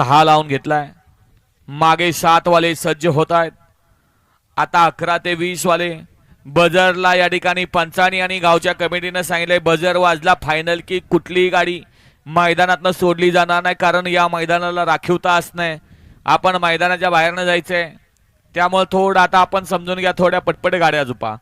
सहा लावून घेतलाय. मागे सात वाले सज्ज होत आहेत आता अकरा ते वीस वाले बजरला या ठिकाणी पंचानी आणि गावच्या कमिटीनं सांगितलंय बजर वाजला फायनल की कुठलीही गाडी मैदानातनं सोडली जाणार नाही कारण या मैदानाला राखीव तास नाही. आपण मैदानाच्या बाहेरनं जायचंय. त्यामुळे थोडं आता आपण समजून घ्या थोड्या पटपट गाड्या झुपा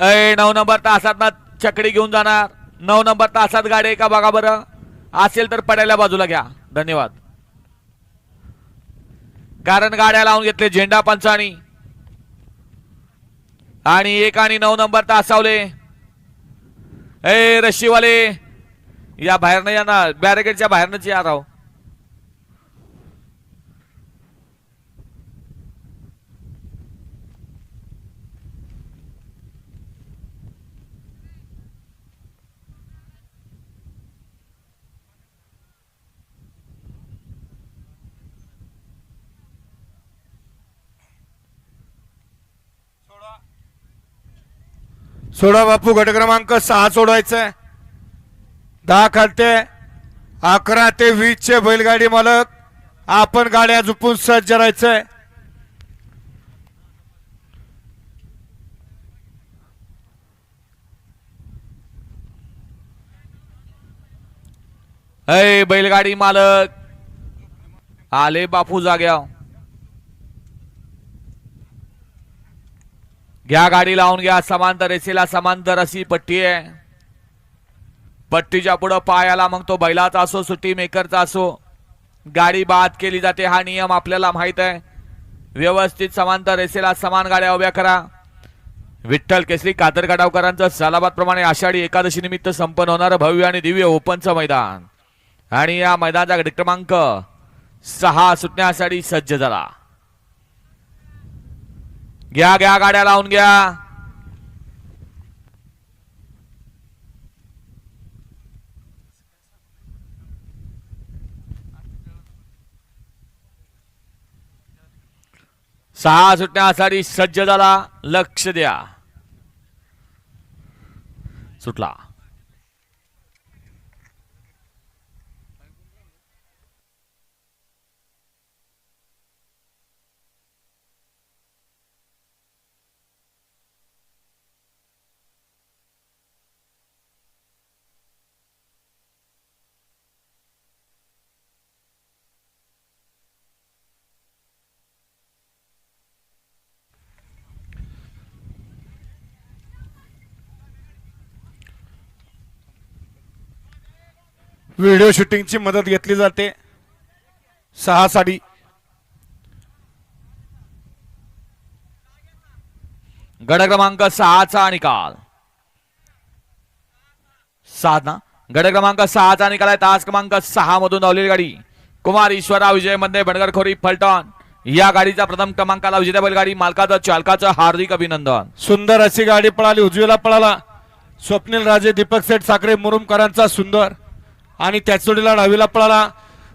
अय नऊ नंबर तासात ना चकडी घेऊन जाणार. नऊ नंबर तासात गाडी आहे का बघा बरं. असेल तर पडायला बाजूला घ्या. धन्यवाद. कारण गाड्या लावून घेतले झेंडा पंचाणी. आणि एक आणि नऊ नंबर तासावले. ए रशीवाले या बाहेरनं या ना बॅरिकेडच्या बाहेरनंच या राव. सोडा बापू गट क्रमांक सहा आहे. दहा खालते अकरा ते वीस चे बैलगाडी मालक. आपण गाड्या झुपून सज्ज राहायचंय अय बैलगाडी मालक. आले बापू जाग्या घ्या गाडी लावून घ्या समांतर एसीला समांतर अशी पट्टी आहे. पट्टीच्या पुढं पायाला मग तो बैलाचा असो सुट्टी मेकरचा असो गाडी बाद केली जाते हा नियम आपल्याला माहीत आहे. व्यवस्थित समांतर एसीला समान गाड्या उभ्या करा. विठ्ठल केसरी कातर गडावकरांचं सालाबाद प्रमाणे आषाढी एकादशी निमित्त संपन्न होणारं भव्य आणि दिव्य ओपनचं मैदान. आणि या मैदानाचा क्रमांक सहा सुटण्यासाठी सज्ज झाला. घ्या घ्या गाड्या लावून घ्या. सहा सुटण्यासाठी सज्ज झाला लक्ष द्या. सुटला. व्हिडिओ शूटिंगची मदत घेतली जाते. सहा साठी गड क्रमांक सहाचा निकाल. सात ना? गड क्रमांक सहाचा निकाल आहे. तास क्रमांक सहा मधून धावलेली गाडी. कुमार ईश्वरा विजयमध्ये बनगर खोरी फलटण. या गाडीचा प्रथम क्रमांकाला विजेत्या बैलगाडी मालकाचं चालकाचं हार्दिक अभिनंदन. सुंदर अशी गाडी पळाली. उजवीला पळाला. स्वप्नील राजे दीपक सेठ साखरे मुरुमकरांचा सुंदर. आणि त्याचोडीला डावीला पळाला.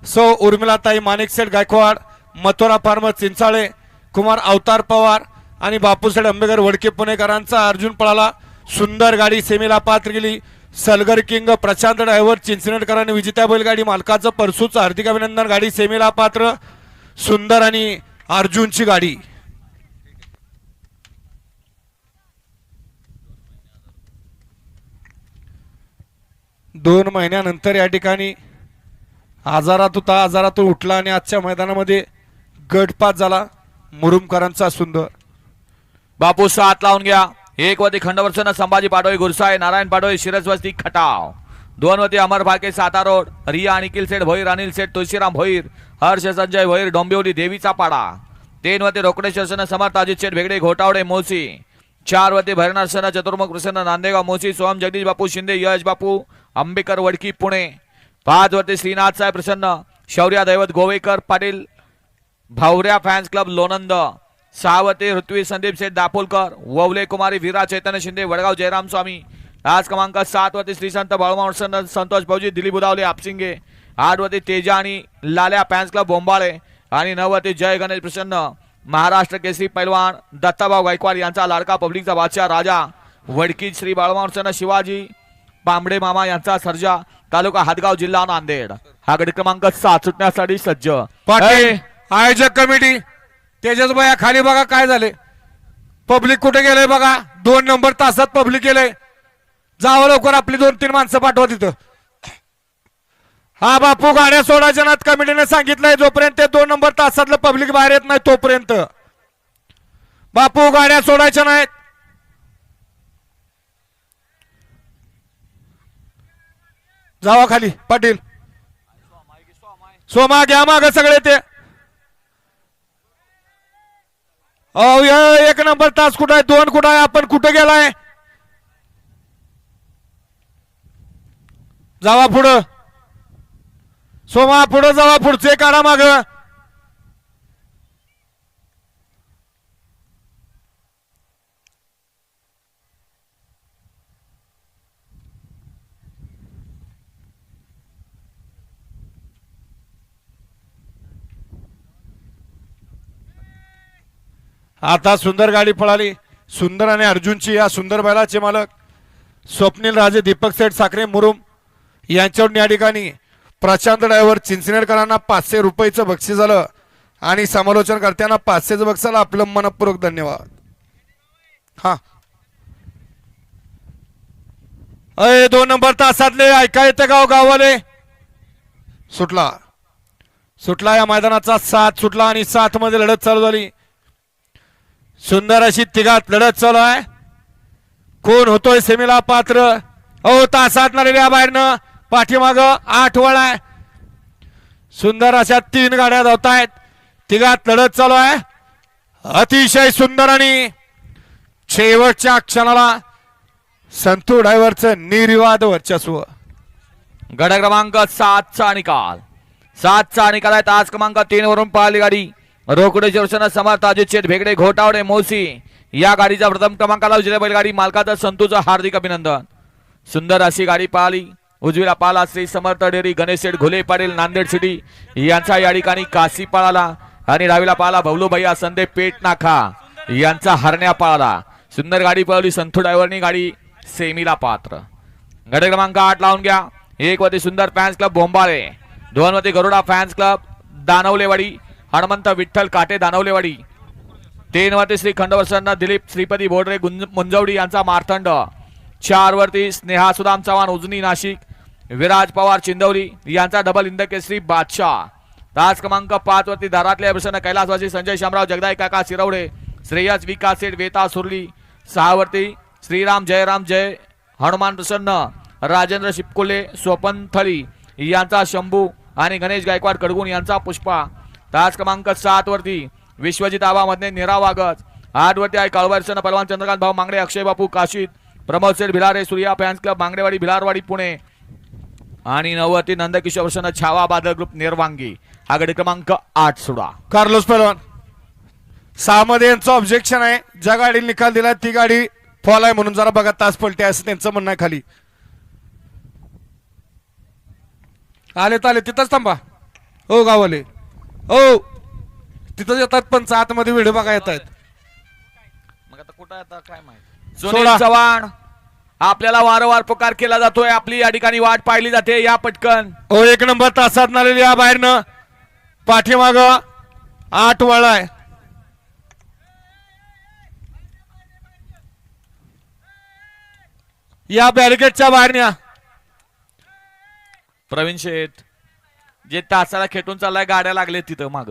सौ उर्मिलाताई माणिक सेठ गायकवाड मथुरा फार्म चिंचाळे कुमार अवतार पवार आणि बापूसाहेब आंबेकर वडके पुणेकरांचा अर्जुन पळाला. सुंदर गाडी सेमीला पात्र गेली. सलगर किंग प्रशांत ड्रायव्हर चिंचनेटकरांनी विजेत्या बैलगाडी मालकाचं परसूचं हार्दिक अभिनंदन. गाडी सेमीला पात्र. सुंदर आणि अर्जुनची गाडी. दोन महिन्यानंतर या ठिकाणी आजारात होता आजारातून उठला आणि आजच्या मैदानामध्ये गटपात झाला. मुरुमकरांचा सुंदर. बापू सात लावून घ्या. एक वती खंडवर्षन संभाजी पाडोई गुरसाय नारायण पाडोई शिरसवस्ती खटाव. दोन वती अमर भाके साता रोड रिया अनिल सेठ भोईर अनिल सेठ तुळशीराम भोईर हर्ष संजय भोईर डोंबिवली देवीचा पाडा. तीन वती रोकडेश्वर समर्थ अजित शेठ भेगडे घोटावडे मोसी. चार वती भैरनाशन चतुर्मुख प्रसन्न नांदेगाव मोसी सोहम जगदीश बापू शिंदे यश बापू आंबेकर वडकी पुणे. पाच वती श्रीनाथ साहेब प्रसन्न. शौर्या दैवत गोवेकर पाटील भावऱ्या फॅन्स क्लब लोणंद. सहावती ऋत्वी संदीप शेठ दापोलकर ववले कुमारी वीरा चैतन्य शिंदे वडगाव जयराम स्वामी. आज क्रमांक सात वरती श्रीसंत बाळमावसन संतोष भाऊजी दिलीप उदावले आपसिंगे. आठ वरती तेजा आणि लाल्या फॅन्स क्लब बोंबाळे. आणि नऊ वरती जय गणेश प्रसन्न. महाराष्ट्र केसरी पैलवान दत्ताभाऊ गायकवाड यांचा लाडका पब्लिकचा बादशाह राजा वडकी श्री बाळमावसन शिवाजी पांबडे मामा यांचा सर्जा तालुका हातगाव जिल्हा नांदेड. हा गट क्रमांक सात सुटण्यासाठी सज्ज. पाटील आयोजक कमिटी तेजस भैया खाली बघा काय झाले. पब्लिक कुठे गेलंय बघा. दोन नंबर तासात पब्लिक गेलंय. जावं लवकर आपली दोन तीन माणसं पाठवा तिथं. हा बापू गाड्या सोडायच्या नात कमिटीने सांगितलंय जोपर्यंत ते दोन नंबर तासातलं पब्लिक बाहेर येत नाही तोपर्यंत. बापू गाड्या सोडायच्या नाहीत. जावा खाली पाटील. सोमा घ्या माग सगळे ते. अहो एक नंबर तास कुठं आहे? दोन कुठं आहे? आपण कुठं गेलाय? जावा पुढं. सोमा पुढे जावा पुढचे काढा माग. आता सुंदर गाडी पळाली. सुंदर आणि अर्जुनची या सुंदर बैलाचे मालक. स्वप्नील राजे दीपक सेठ साखरे मुरुम. यांच्यावर या ठिकाणी प्रशांत ड्रायव्हर चिंचनेरकरांना पाचशे रुपयेचं बक्षीस झालं आणि समालोचन करताना पाचशेचं बक्षाला आपलं मनपूर्वक धन्यवाद. हा. अय दोन नंबर तासातले ऐका येते गाव गावाले. सुटला. सुटला या मैदानाचा सात सुटला आणि सात मध्ये लढत चालू झाली. सुंदर अशी तिघात लढत चालू आहे. कोण होतोय सेमीला पात्र? अहो तासात नालेल्या बाहेरनं पाठीमाग आठ वळ आहे. सुंदर अशा तीन गाड्या धावत आहेत तिघात लढत चालू आहे. अतिशय सुंदर आणि शेवटच्या क्षणाला संतू ड्रायव्हरचं निर्विवाद वर्चस्व. गड क्रमांक सातचा निकाल. सातचा निकाल आहे. आज क्रमांक तीन वरून पाहिली गाडी. रोकडे शिवसेना समर्थ अजित भेगडे घोटावडे मोसी. या गाडीचा प्रथम क्रमांकाला उजव्या बैलगाडी मालकाचं संतूचं हार्दिक अभिनंदन. सुंदर अशी गाडी पाहिली. उजवीला पाला श्री समर्थ डेरी गणेश घुले पाटील नांदेड सिटी. यांचा या ठिकाणी काशी पळाला. आणि डावीला पाला भवलू भैया संदेप पेट नाखा यांचा हरण्या पळाला. सुंदर गाडी पळवली संथू ड्रायव्हरनी गाडी सेमीला पात्र. गट क्रमांक आठ लावून घ्या. एक वरती सुंदर फॅन्स क्लब बोंबाळे. दोन वरती गरुडा फॅन्स क्लब दानवलेवाडी. हनुमंत विठ्ठल काटे दानवलेवाडी. तीन वरती श्री खंडवर्षांना दिलीप श्रीपती बोडरे गुंज मुंजवडी यांचा मारतंड. चार वरती स्नेहा सुदाम चव्हाण उजनी नाशिक. विराज पवार चिंदवली यांचा डबल इंदकेसरी बादशाह. तास क्रमांक पाच वरती दारातल्या प्रसन्न कैलासवासी संजय शामराव जगदाई काका शिरवडे श्रेयस विकास सेठ वेता सुरली. सहावरती श्रीराम जयराम जय हनुमान प्रसन्न राजेंद्र शिपकोले स्वपन थळी यांचा शंभू आणि गणेश गायकवाड कडगुण यांचा पुष्पा. तास क्रमांक सात वरती विश्वजित आबामधने निरा वागत. आठ वरती आहे काळवारसन पलवान चंद्रकांत भाऊ मांगडे अक्षय बापू काशीद प्रमोद सेठ भिलारे सूर्या फॅन्स क्लब मांगडेवाडी भिलारवाडी पुणे. आणि नववरती नंदकिशोर प्रसन्न छावा बादल ग्रुप निर्वांगी. हा गडी क्रमांक आठ सुडा. कार्लोस पहलवान सहा मध्ये यांचं ऑब्जेक्शन आहे. ज्या गाडीला निकाल दिला ती गाडी फॉल आहे म्हणून जरा बघा तास पलटे असं त्यांचं म्हणणं आहे खाली. आले आले तिथंच थांबा. हो गावाले हो. तिथंच येतात पण आतमध्ये व्हिडिओ बघा येत आहेत. मग आता कुठं आता काय माहिती? सोडा. सुनील चव्हाण. आपल्याला वारंवार पुकार केला जातोय. आपली या ठिकाणी वाट पाहिली जाते. या पटकन. हो एक नंबर तासात नालेली या बाहेरनं पाठीमाग आठ वळ आहे. या बॅरिकेडच्या बाहेर न्या प्रवीण शेठ जे तासाला खेटून चाललाय गाड्या लागले तिथं माग.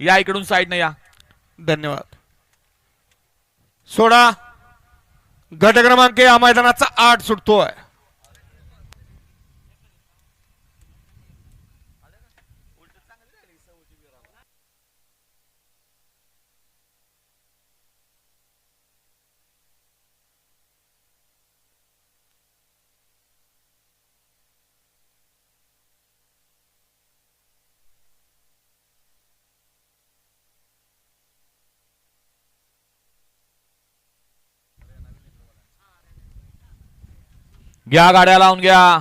या इकडून साईडनं या. धन्यवाद. सोडा. गट क्रमांक या मैदानाचा आठ सुटतोय. घ्या गाड्या लावून घ्या.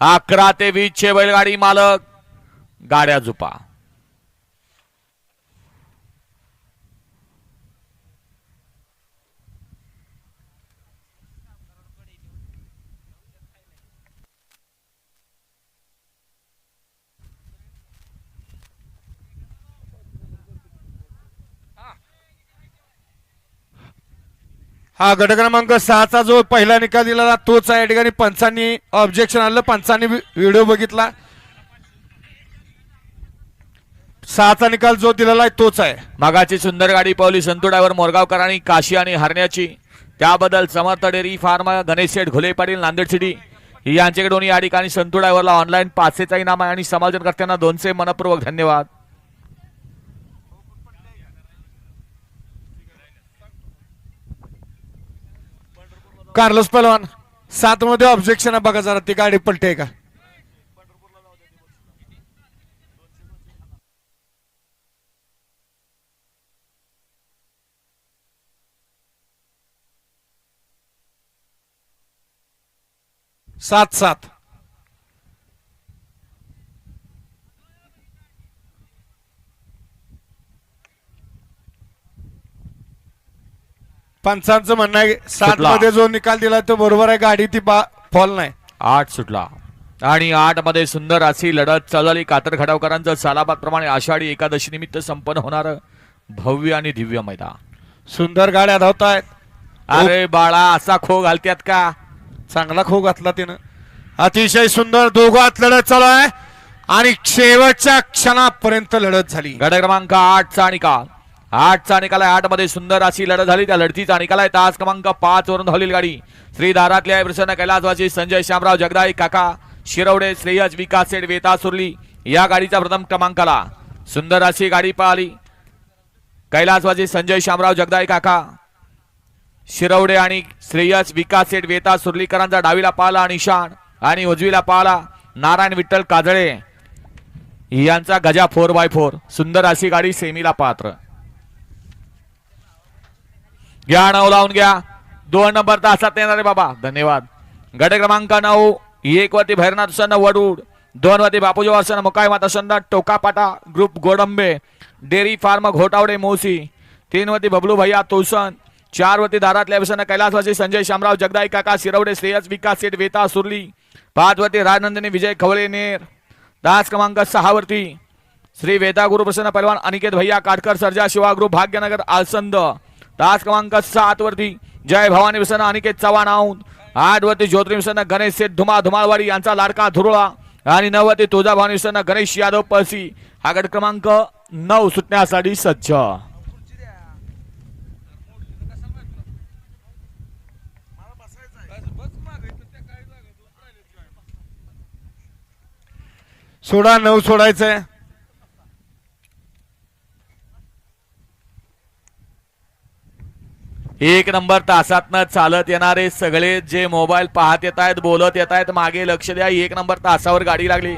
अकरा ते वीस चे बैलगाडी मालक गाड्या झुपा हा गट क्रमांक सहाचा जो पहिला निकाल दिलेला तोच आहे. या ठिकाणी पंचांनी ऑब्जेक्शन आलं पंचांनी व्हिडिओ बघितला. सहाचा निकाल जो दिलेला आहे तोच आहे. मागाची सुंदर गाडी पावली संतू ड्रायव्हर मोरगावकर आणि काशी आणि हरण्याची. त्याबद्दल Samarth dairy farm Ganesh Sheth Ghule Patil Nanded city. यांच्याकडून या ठिकाणी संतू ऑनलाईन पाचशेचा इनाम आहे आणि समाजनकर्त्यांना दोनशे मनपूर्वक धन्यवाद. कार्लोस पहलवान सात मध्ये ऑब्जेक्शन आहे बघा जरा ती गाडी पलटे का? सात सात. पंचांचं म्हणणं आहे सात सुटला. मध्ये जो निकाल दिला तो बरोबर आहे गाडी ती बा फॉल नाही. आठ सुटला. आणि आठमध्ये सुंदर अशी लढत चालली कातर खडावकरांचं सालाबाद प्रमाणे आषाढी एकादशी निमित्त संपन्न होणार भव्य आणि दिव्य मैदान. सुंदर गाड्या धावत आहेत अरे बाळा असा खो घालत्यात का? चांगला खो घातला तिनं. अतिशय सुंदर दोघात लढत चालू आहे. आणि शेवटच्या क्षणापर्यंत लढत झाली. गट क्रमांक आठचा निकाल. आठचा निकाल आहे. आठमध्ये सुंदर अशी लढत झाली. त्या लढतीचा निकाल आहे. तास क्रमांक पाच वरून धावलेली गाडी. श्री दारातली आहे प्रसन्न कैलासवासी संजय श्यामराव जगदाई काका शिरवडे श्रेयस विकास सेठ वेता सुरली या गाडीचा प्रथम क्रमांकाला सुंदर अशी गाडी पळाली कैलासवासी संजय श्यामराव जगदाई काका शिरवडे आणि श्रेयस विकास सेठ वेता सुरलीकरांचा डावीला पाला निशाण आणि उजवीला पाला नारायण विठ्ठल काजळे. यांचा गजा फोर बाय फोर सुंदर अशी गाडी सेमीला पात्र. घ्या नऊ लावून घ्या. दोन नंबर तासात येणार रे बाबा. धन्यवाद. गट क्रमांक नऊ एक वरती भैरनाथ सन्न वडूड. दोन वरती बापूजी वासन मुकाय माता सन्न टोकापाटा group Godambe. Dairy farm Ghotawade मोसी. तीन वरती बबलू भैया तोसन चार वरती दारातल्या व्यसन कैलासवासी संजय शामराव जगदाई काका शिरवडे श्रेयस विकास सेठ वेता सुरली. पाच वरती राजनंदिनी विजय खवळे नेर. दास क्रमांक सहा वरती श्री वेदा गुरु प्रसन्न अनिकेत भैया काटकर सर्जा शिवा ग्रुप भाग्यनगर आलसंद. तास क्रमांक सात वरती जय भवानी प्रसन्न अनिकेत चव्हाण औंध आठ वरती ज्योतिरी प्रसन्न गणेश सेठ धुमा धुमाळवाडी यांचा लाडका धुरळा. आणि नऊ वरती तुळजा भवानी प्रसन्न गणेश यादव पळसी. हा गट क्रमांक नऊ सुटण्यासाठी सज्ज. सोडा नऊ सोडायचंय. एक नंबर तासातनं चालत येणारे सगळे जे मोबाईल पाहत येत आहेत बोलत येत आहेत मागे लक्ष द्या. एक नंबर तासावर गाडी लागली.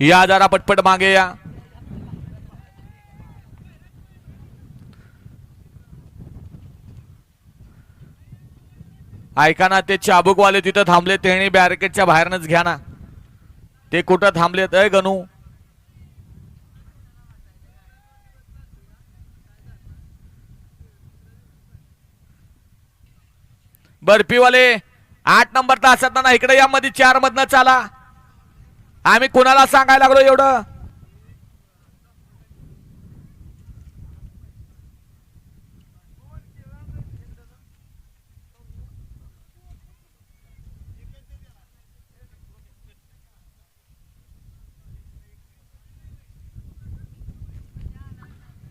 या जरा पटपट मागे या. ऐका ना ते चाबूकवाले तिथं थांबले ते बॅरिकेडच्या बाहेरनच घ्या ना. ते कुठं थांबलेत? अय गणू. बर्फीवाले आठ नंबर तासात ना इकडे या मध्ये चार मधनं चाला. आम्ही कुणाला सांगायला लागलो एवढं?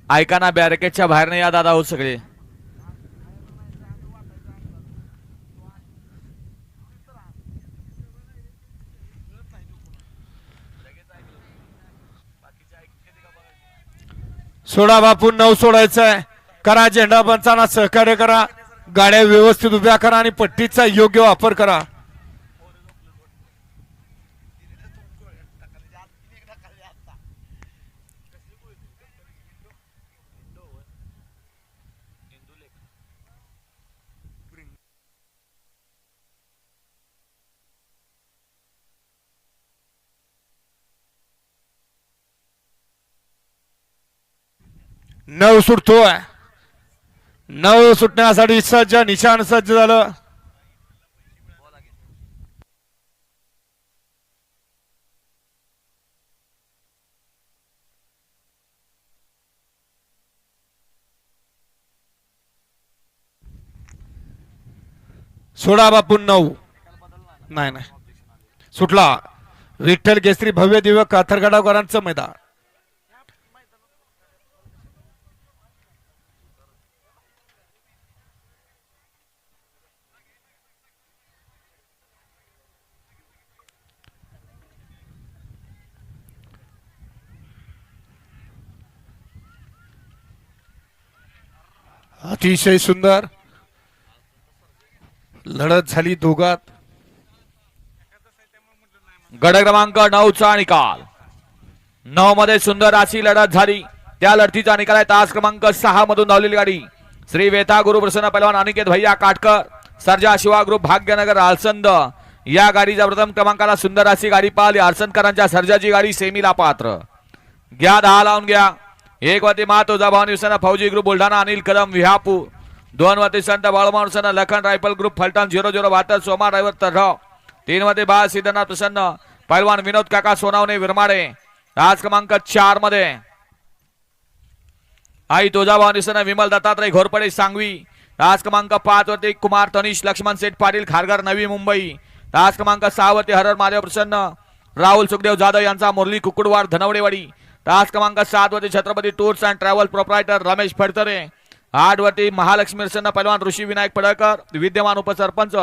ऐका ना बॅरिकेडच्या बाहेर या दादा हो सगळे. सोडा बापू नऊ सोडायचंय. करा झेंडा बनताना सहकार्य करा. गाड्या व्यवस्थित उभ्या करा आणि पट्टीचा योग्य वापर करा. नऊ सुटतोय. नऊ सुटण्यासाठी सज्ज निशाण सज्ज झालं. सोळा बापून नऊ. नाही नाही. सुटला. विठ्ठल केसरी भव्य दिव्य काथरगडावकरांचं मैदान. अतिशय सुंदर. लढत झाली दोघात. गड क्रमांक नऊचा निकाल. नऊ मध्ये सुंदर अशी लढत झाली. त्या लढतीचा निकाल आहे तास क्रमांक सहा मधून धावलेली गाडी. श्री वेता गुरु प्रसन्न पहलवान अनिकेत भैया काटकर सर्जा शिवा ग्रुप भाग्यनगर आलसंद या गाडीच्या प्रथम क्रमांकाला सुंदर अशी गाडी पाहिली. आरसनकरांच्या सर्जाची गाडी सेमीला पात्र. घ्या दहा लावून घ्या. एक वती मातो जबान युसना फौजी ग्रुप बुलढाणा अनिल कदम विहापू दोन वती संत सण Lakhan rifle group Phaltan zero zero बहात्तर सोमा ड्रायव्हर तर्राव तीन मध्ये बाळ सिद्धनाथ प्रसन्न पैलवान विनोद काका सोनावणे विरमाडे आज क्रमांक चारमध्ये आई तुळजाभवानी निसना विमल दत्तात्रय घोरपडे सांगवी आज क्रमांक पाच वरती कुमार तनिष लक्ष्मण सेठ पाटील खारघर नवी मुंबई आज क्रमांक सहा वरती हरर महादेव प्रसन्न राहुल सुखदेव जाधव यांचा मुरली कुकुडवाड धनवडेवाडी तास क्रमांक सात वरती Chhatrapati tours and travel proprietor Ramesh Phadtare. आठ वरती महालक्ष्मी प्रसन्न पैलवान ऋषी विनायक पडळकर विद्यमान उपसरपंच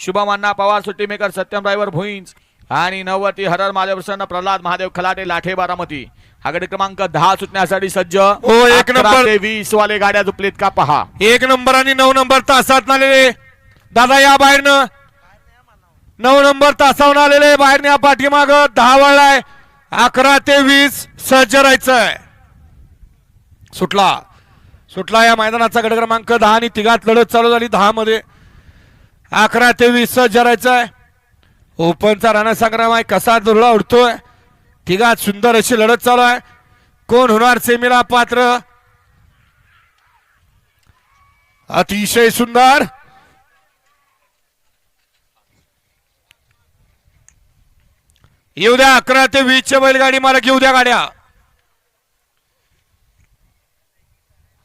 शुभम अण्णा पवार सुट्टी मेकर सत्यम ड्रायव्हर भुईंज आणि नववती हरर महादेव प्रसन्न प्रल्हाद महादेव खलाटे लाठे बारामती. हा गडी क्रमांक दहा सुटण्यासाठी सज्ज. हो, एक नंबर. वीस वाले गाड्या झुपलीत का पहा. एक नंबर आणि नऊ नंबर तासात आलेले. दादा या बाहेरनं. नऊ नंबर तासावून आलेले. बाहेर या पाठीमाग दहा वळलाय अकरा ते वीस. सज्ज राहायचंय सुटला. सुटला या मैदानाचा गड क्रमांक दहा आणि तिघात लढत चालू झाली दहा मध्ये. अकरा ते वीस सज्ज राहायचंय ओपनचा रणसंग्राम आहे. कसा दुर्ला उडतोय. तिघात सुंदर अशी लढत चालू आहे. कोण होणार सेमीला पात्र? अतिशय सुंदर. येऊ द्या अकरा ते वीसच्या बैलगाडी मला घेऊ द्या गाड्या.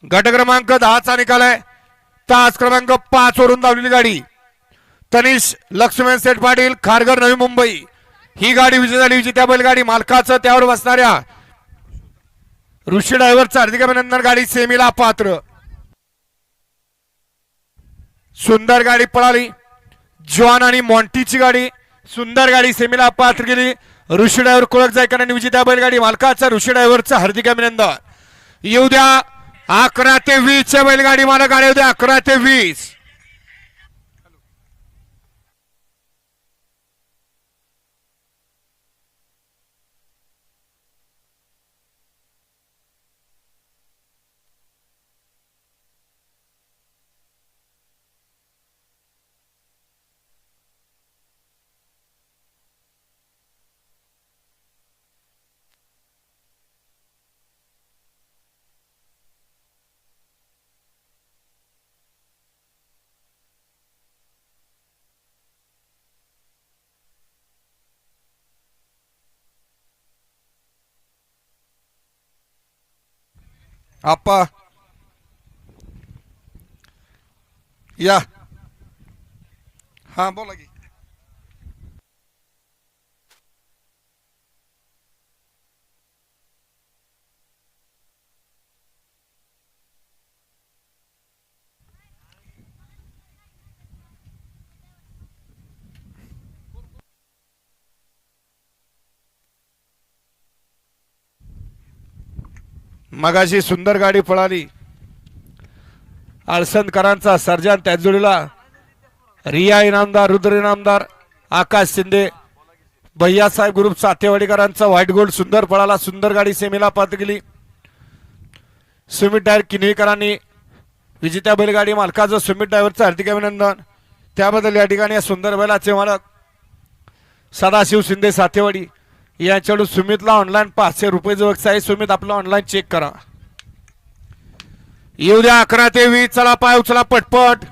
गट क्रमांक दहाचा निकाल आहे. तास क्रमांक पाच वरून धावलेली गाडी. तनिष लक्ष्मण सेठ पाटील खारघर नवी मुंबई. ही गाडी विजय झाली विजेत्या बैलगाडी मालकाचं त्यावर बसणाऱ्या ऋषी ड्रायव्हरचं हार्दिक अभिनंदन. गाडी सेमीला पात्र. सुंदर गाडी पळाली. जॉन आणि मॉन्टीची गाडी. सुंदर गाडी सेमीला पात्र गेली. ऋषी ड्रायव्हर कुळक जायकर आणि विजेता बैलगाडी मालकाचा ऋषी ड्रायव्हरचं हार्दिक अभिनंदन. येऊ द्या अकरा ते वीसच्या बैलगाडी मला गाडी येऊ द्या अकरा ते वीस. आप्पा या हा बोला की मगाशी सुंदर गाडी पळाली. आळसनकरांचा सर्जन त्याच जोडीला. रिया इनामदार रुद्र इनामदार आकाश शिंदे भैयासाहेब ग्रुप सातेवाडीकरांचा व्हाईट गोल्ड सुंदर पळाला. सुंदर गाडी सेमीला पात गेली. सुमित डायर किनवीकरांनी विजेत्या बैलगाडी मालकाचं सुमित डायव्हरचं हार्दिक अभिनंदन. त्याबद्दल या ठिकाणी या सुंदर बैलाचे मालक सदाशिव शिंदे सातेवाडी. यांच्याकडून सुमितला ऑनलाईन पाचशे रुपये जो आहे सुमित आपला ऑनलाईन चेक करा. येऊ द्या अकरा ते वीस चला पाय उचला पटपट.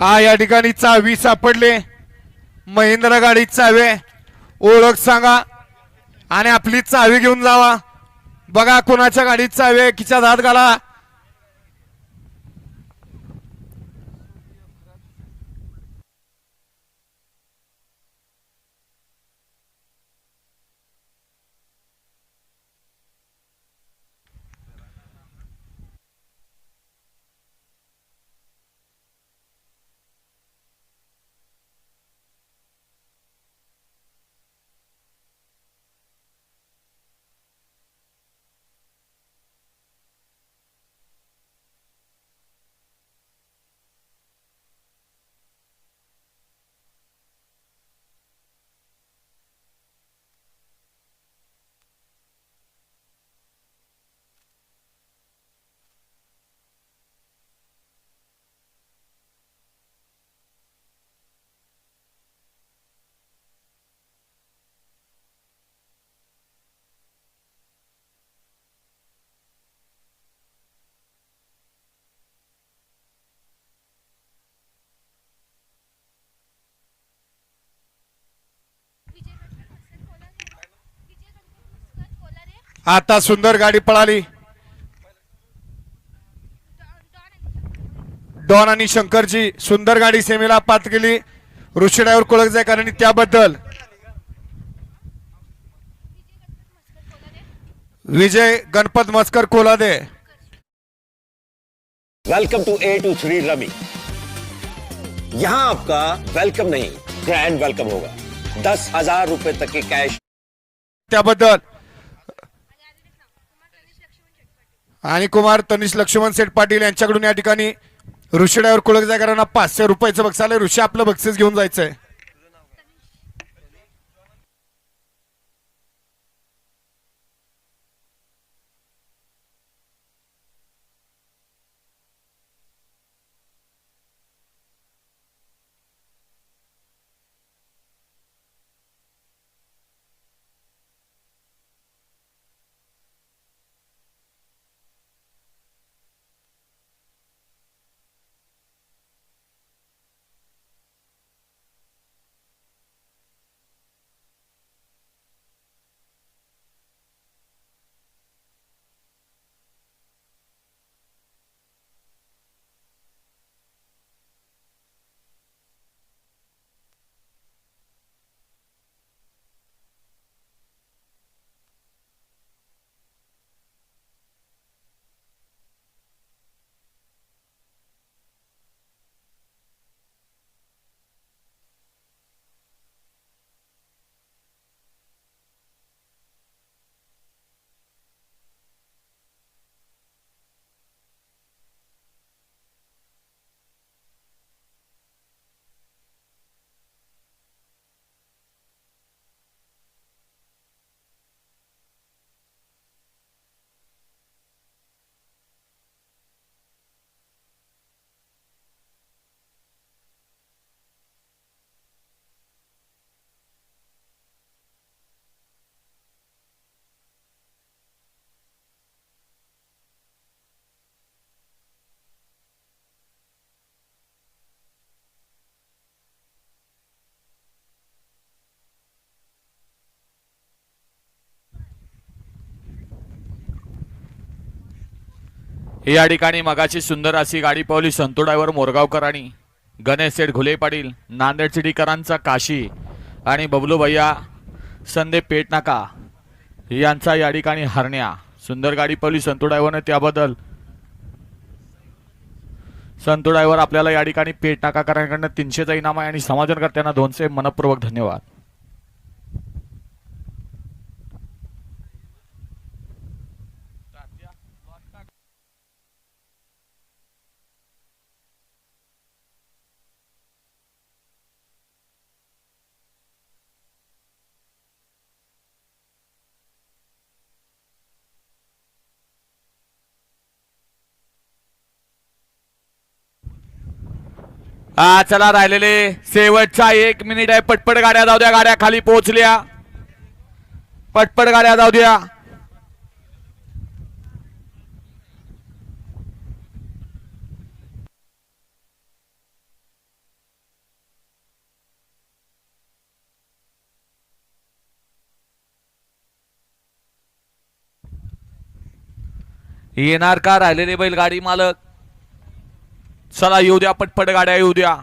हा या ठिकाणी चावी सापडले. महिंद्रा गाडी चावे. ओळख सांगा. आणि आपली चावी घेऊन जावा. बघा कोणाच्या गाडीत चावी आहे, खिच्यात हात घाला. आता सुंदर गाडी पळाली. डॉन आणि शंकरची सुंदर गाडी सेमीला पात केली. ऋषी ड्रायव्हर कोळक जाय कारण त्याबद्दल Vijay Ganpat Maskar Kolade. Welcome to A two three Ravi यहाँ आपका वेलकम नहीं ग्रैंड वेलकम होगा. दस हजार रुपए तक के कैश त्याबद्दल आणि कुमार तनिष लक्ष्मण सेठ पाटील यांच्याकडून या ठिकाणी ऋषी ड्रायव्हर कोळक जायकरांना पाचशे रुपयाचं बक्षीस ऋषी आपलं बक्षीस घेऊन जायचंय. या ठिकाणी मगाची सुंदर अशी गाडी पावली. संतोडावर मोरगावकरांनी गणेश सेठ घुले पाटील नांदेड सिटीकरांचा काशी आणि बबलू भैया संदीप पेटनाका यांचा या ठिकाणी हरण्या. सुंदर गाडी पावली संतोडावरने त्याबद्दल. संतोडायवर आपल्याला या ठिकाणी पेटनाकाकरांकडनं तीनशेचा इनाम आहे आणि समाजनकर्त्यांना दोनशे मनपूर्वक धन्यवाद. हा चला राहिलेले. शेवटचा एक मिनिट आहे. पटपट गाड्या जाऊ द्या. गाड्या खाली पोहोचल्या. पटपट गाड्या जाऊ द्या. येणार का राहिलेले बैलगाडी मालक? चला येऊ द्या पटपट गाड्या येऊ द्या.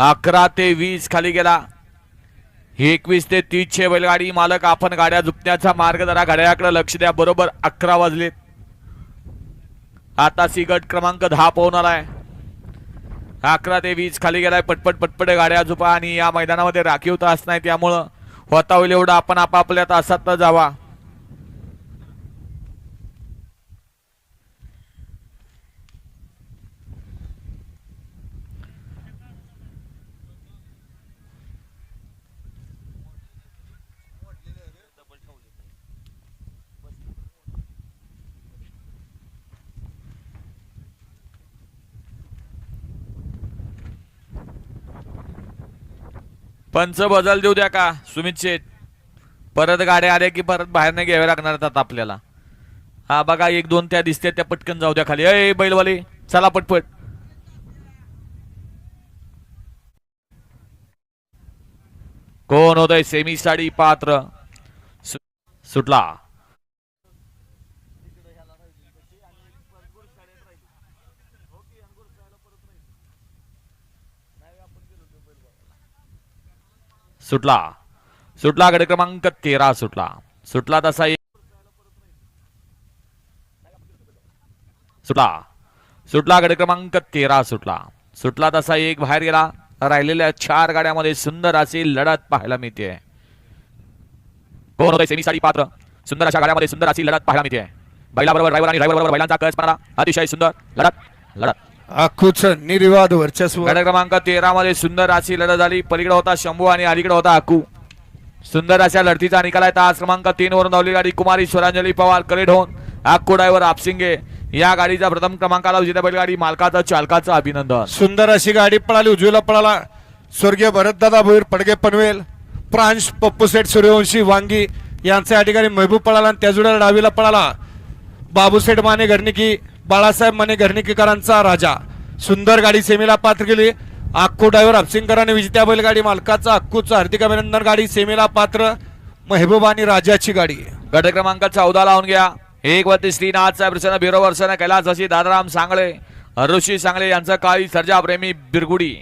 अकरा ते वीस खाली गेला. एकवीस ते तीसशे बैलगाडी मालक आपण गाड्या झुपण्याचा मार्ग जरा घड्याकडे लक्ष द्या. बरोबर अकरा वाजलेत. आता सी क्रमांक दहा पोहून आलाय. अकरा ते वीस खाली गेलाय. पटपट पटपट गाड्या झुपा आणि या मैदानामध्ये राखीव तास नाही त्यामुळं होता होईल एवढं. आपण आपापल्या तासात जावा. पंच बदल देऊ द्या का सुमित शेठ? परत गाड्या आल्या की परत बाहेर नाही घ्याव्या लागणार आहेत आता आपल्याला. हा बघा एक दोन त्या दिसते त्या पटकन जाऊ द्या खाली. अय बैलवाले चला पटपट. कोण होतय? सेमी साडी पात्र. सु- सुटला. सुटला. सुटला गड क्रमांक तेरा सुटला. सुटला तसा सुटला. सुटला गड क्रमांक तेरा सुटला. सुटला तसा एक बाहेर गेला. राहिलेल्या चार गाड्यामध्ये सुंदर अशी लढत पाहायला मिळते. कोण होते सेमी साडी पात्र? सुंदर अशा गाड्यामध्ये सुंदर अशी लढत पाहायला मिळते. बैलाबरोबर ड्रायव्हर आणि ड्रायव्हर बरोबर बैलांचा कस पाहणारा अतिशय सुंदर लढत लढत. आखूच निर्विवाद वर्चस्व. गड क्रमांक तेरा मध्ये सुंदर अशी लढत झाली. पलीकडे होता शंभू आणि अलीकडे होता अक्कू. सुंदर अशा लढतीचा निकाल आहे. तास क्रमांक तीन वरून धावली गाडी कुमारी स्वरांजली पवार कलेढोन अक्कू ड्रायव्हर आपसिंगे. या गाडीचा प्रथम क्रमांकाला विजेता बैलगाडी मालकाचं चालकाचं अभिनंदन. सुंदर अशी गाडी पळाली. उजवीला पळाला स्वर्गीय भरतदादा भोईर पडगे पनवेल प्रांश पप्पू सेठ सूर्यवंशी वांगी यांचा या ठिकाणी महबूब पळाला आणि त्या जुड्याला डावीला पळाला. बाबूसेठ माने घरणिकी बाळासाहेब माने घरणिकीकरांचा राजा. सुंदर गाडी सेमीला पात्र केली. आखू ड्रायव्हर अपसिंगकरांनी विजेत्या बैलगाडी मालकाचा अक्कूचं हार्दिक अभिनंदन. गाडी सेमीला पात्र महबूब आणि राजाची गाडी. गट क्रमांक चौदा लावून घ्या. एक वरती श्रीनाथ प्रसन्न बिरो वर्षन कैलास अशी दादाराम सांगळे ऋषी सांगळे यांचं काळी सर्जा प्रेमी बिरगुडी.